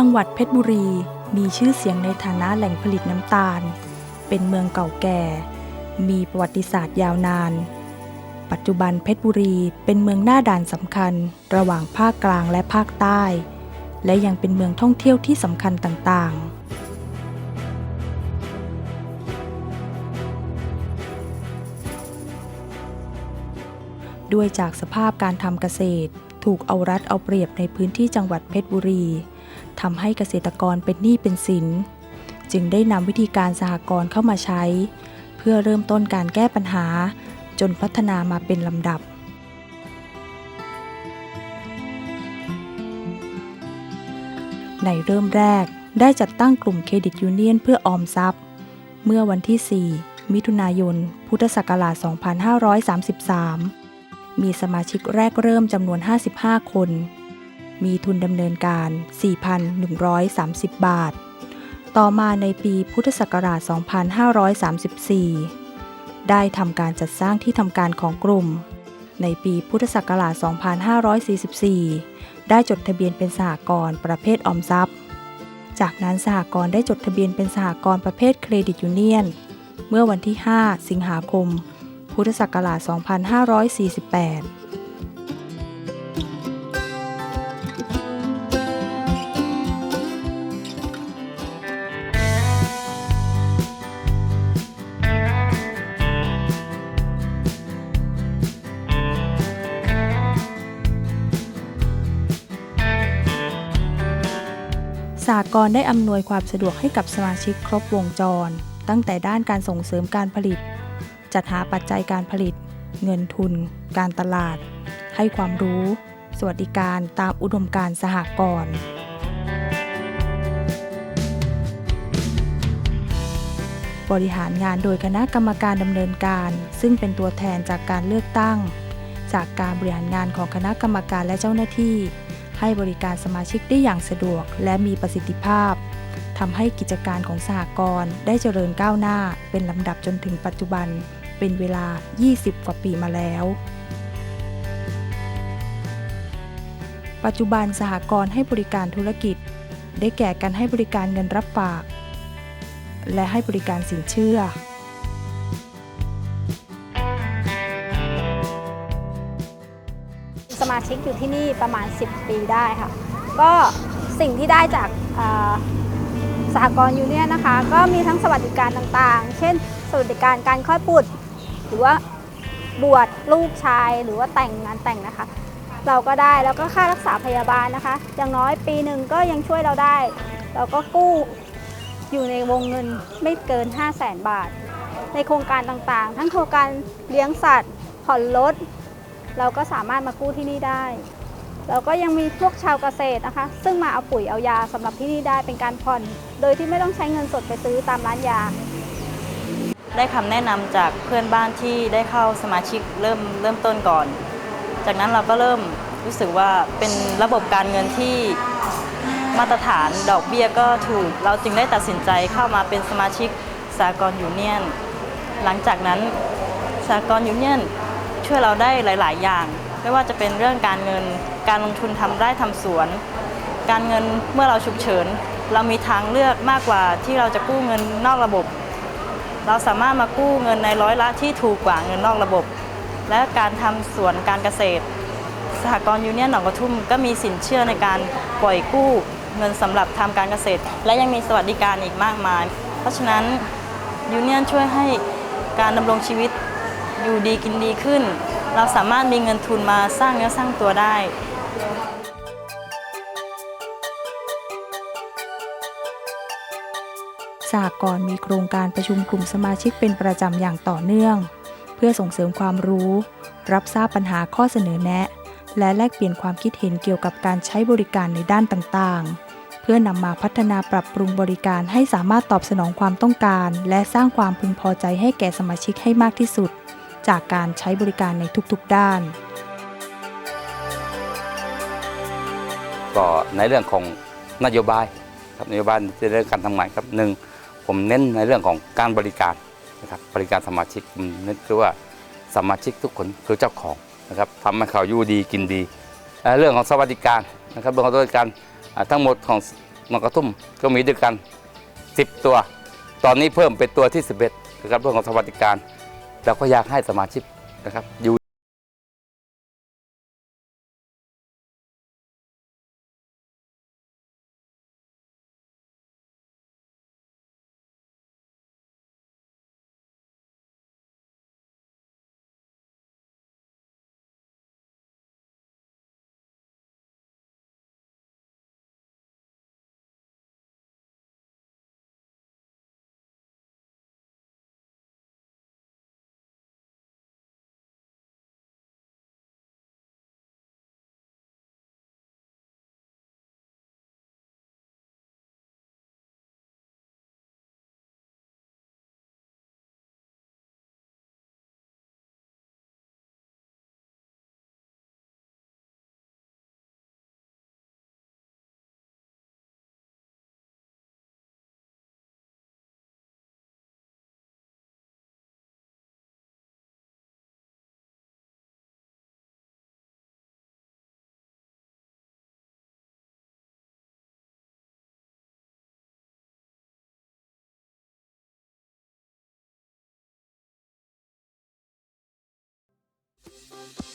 จังหวัดเพชรบุรีมีชื่อเสียงในฐานะแหล่งผลิตน้ำตาล เป็นเมืองเก่าแก่ มีประวัติศาสตร์ยาวนาน ปัจจุบันเพชรบุรีเป็นเมืองหน้าด่านสำคัญ ระหว่างภาคกลางและภาคใต้ และยังเป็นเมืองท่องเที่ยวที่สำคัญต่างๆด้วยจากสภาพการทำเกษตร ถูกเอารัดเอาเปรียบในพื้นที่จังหวัดเพชรบุรี ทำให้เกษตรกรเป็นหนี้เป็นสิน จึงได้นำวิธีการสหกรณ์เข้ามาใช้ เพื่อเริ่มต้นการแก้ปัญหา จนพัฒนามาเป็นลำดับในเริ่มแรกได้จัดตั้งกลุ่มเครดิตยูเนียนเพื่อออมทรัพย์ เมื่อวันที่ 4 มิถุนายน พุทธศักราช 2533 มีสมาชิกแรกเริ่มจำนวน 55 คน มีทุนดำเนินการ 4,130 บาท ต่อมาในปีพุทธศักราช 2534 ได้ทำการจัดสร้างที่ทำการของกลุ่ม ในปีพุทธศักราช 2544 ได้จดทะเบียนเป็นสหกรณ์ประเภทออมทรัพย์ จากนั้นสหกรณ์ได้จดทะเบียนเป็นสหกรณ์ประเภทเครดิตยูเนียน เมื่อวันที่ 5 สิงหาคม พุทธศักราช 2548 สากลได้อำนวยความสะดวกให้กับสมาชิกครบวงจร ตั้งแต่ด้านการส่งเสริมการผลิต จัดหาปัจจัยการผลิต เงินทุน การตลาด ให้ความรู้ สวัสดิการตามอุดมการสหกรณ์บริหารงานโดยคณะกรรมการดำเนินการ ซึ่งเป็นตัวแทนจากการเลือกตั้ง จากการบริหารงานของคณะกรรมการและเจ้าหน้าที่ ให้บริการสมาชิกได้อย่างสะดวก และมีประสิทธิภาพทำให้กิจการของสหกรณ์ได้เจริญก้าวหน้าเป็นลำดับจนถึงปัจจุบัน เป็นเวลา 20 กว่าปีมาแล้ว ปัจจุบันสหกรณ์ให้บริการธุรกิจ ได้แก่การให้บริการเงินรับฝาก และให้บริการสินเชื่อ มาชิกอยู่ที่นี่ประมาณ 10 ปีได้ค่ะ ก็สิ่งที่ได้จากสหกรณ์ยูเนี่ยนนะคะ ก็มีทั้งสวัสดิการต่างๆ เช่น สวัสดิการการค่อยปุดหรือว่าบวชลูกชายหรือว่าแต่งงานแต่งนะคะ เราก็ได้แล้วก็ค่ารักษาพยาบาลนะคะ อย่างน้อยปีหนึ่งก็ยังช่วยเราได้ เราก็กู้อยู่ในวงเงินไม่เกิน 5 0 0แสนบาท ในโครงการต่างๆ ทั้งโครงการเลี้ยงสัตว์ ผ่อนรถ เราก็สามารถมากู้ที่นี่ได้ แล้วก็ยังมีพวกชาวเกษตรนะคะ ซึ่งมาเอาปุ๋ยเอายาสำหรับที่นี่ได้เป็นการผ่อน โดยที่ไม่ต้องใช้เงินสดไปซื้อตามร้านยา ได้คำแนะนำจากเพื่อนบ้านที่ได้เข้าสมาชิกเริ่มเริ่มต้นก่อน จากนั้นเราก็เริ่มรู้สึกว่าเป็นระบบการเงินที่มาตรฐานดอกเบี้ยก็ถูก เราจึงได้ตัดสินใจเข้ามาเป็นสมาชิกสากลยูเนียน หลังจากนั้นสากลยูเนียน ช่วยเราได้หลาย ๆ อย่าง ไม่ว่าจะเป็นเรื่องการเงิน การลงทุนทำไร่ทำสวน การเงินเมื่อเราฉุกเฉิน เรามีทางเลือกมากกว่าที่เราจะกู้เงินนอกระบบ เราสามารถมากู้เงินในร้อยละที่ถูกกว่าเงินนอกระบบ และการทำสวนการเกษตร สหกรณ์ยูเนียนหนองกระทุ่มก็มีสินเชื่อในการปล่อยกู้เงินสำหรับทำการเกษตร และยังมีสวัสดิการอีกมากมาย เพราะฉะนั้นยูเนียนช่วยให้การดำรงชีวิต อยู่ดีกินดีขึ้น เราสามารถมีเงินทุนมาสร้างเนื้อสร้างตัวได้สหกรณ์มีโครงการประชุมกลุ่มสมาชิกเป็นประจำอย่างต่อเนื่อง เพื่อส่งเสริมความรู้ รับทราบปัญหาข้อเสนอแนะ และแลกเปลี่ยนความคิดเห็นเกี่ยวกับการใช้บริการในด้านต่างๆ เพื่อนำมาพัฒนาปรับปรุงบริการให้สามารถตอบสนองความต้องการ และสร้างความพึงพอใจให้แก่สมาชิกให้มากที่สุด จากการใช้บริการในทุกๆด้าน ก็ในเรื่องของนโยบายครับนโยบายในเรื่องการทำงานครับหนึ่งผมเน้นในเรื่องของการบริการนะครับบริการสมาชิกเน้นคือว่าสมาชิกทุกคนคือเจ้าของนะครับทำให้เขาอยู่ดีกินดี เรื่องของสวัสดิการนะครับเรื่องของสวัสดิการทั้งหมดของมังกรทุ่มก็มีด้วยกัน 10 ตัว ตอนนี้เพิ่มเป็นตัวที่ 11นะครับเรื่องของสวัสดิการ เราก็อยากให้สมาชิกนะครับอยู่ Bye.